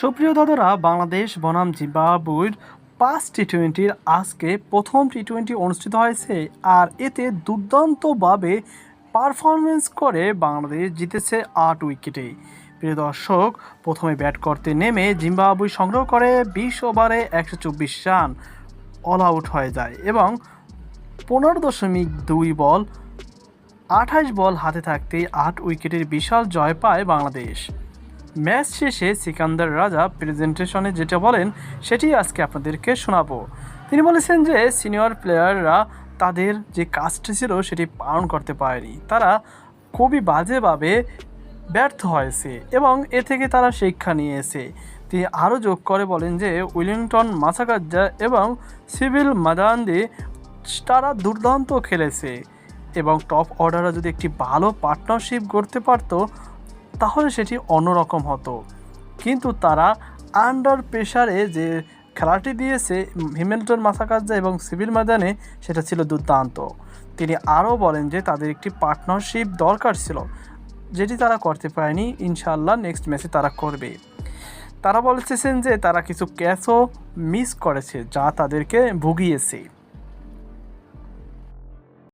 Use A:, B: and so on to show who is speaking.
A: সুপ্রিয় দাদারা, বাংলাদেশ বনাম জিম্বাবুয়ের পাঁচ টি টোয়েন্টির আজকে প্রথম টি টোয়েন্টি অনুষ্ঠিত হয়েছে আর এতে দুর্দান্তভাবে পারফরমেন্স করে বাংলাদেশ জিতেছে আট উইকেটে প্রিয় দর্শক, প্রথমে ব্যাট করতে নেমে জিম্বাবুই সংগ্রহ করে বিশ ওভারে একশো চব্বিশ রান অল আউট হয়ে যায় এবং পনেরো দশমিক দুই বল, আঠাশ বল হাতে থাকতেই আট উইকেটের বিশাল জয় পায় বাংলাদেশ। ম্যাচ শেষে সিকান্দার রাজা প্রেজেন্টেশনে যেটা বলেন, সেটি আজকে আপনাদেরকে শোনাবো। তিনি বলেছেন যে, সিনিয়র প্লেয়াররা তাদের যে কাজটি ছিল, সেটি পালন করতে পারেনি। তারা খুবই বাজেভাবে ব্যর্থ হয়েছে এবং এ থেকে তারা শিক্ষা নিয়েছে। তিনি আরও যোগ করে বলেন যে, উইলিংটন মাসাকাজ্জা এবং সিভিল মাদান্দি তারা দুর্দান্ত খেলেছে এবং টপ অর্ডাররা যদি একটি ভালো পার্টনারশিপ করতে পারতো তাহলে সেটি অন্যরকম হতো। কিন্তু তারা আন্ডার প্রেশারে যে খেলাটি দিয়েছে, হিমেলটন মাসাকাজ্জা এবং সিভিল ময়দানে সেটা ছিল দুর্দান্ত। তিনি আরও বলেন যে তাদের একটি পার্টনারশিপ দরকার ছিল, যেটি তারা করতে পারেনি। ইনশাল্লাহ নেক্সট ম্যাচে তারা করবে। তারা বলতেছেন যে তারা কিছু ক্যাচও মিস করেছে, যা তাদেরকে ভুগিয়েছে।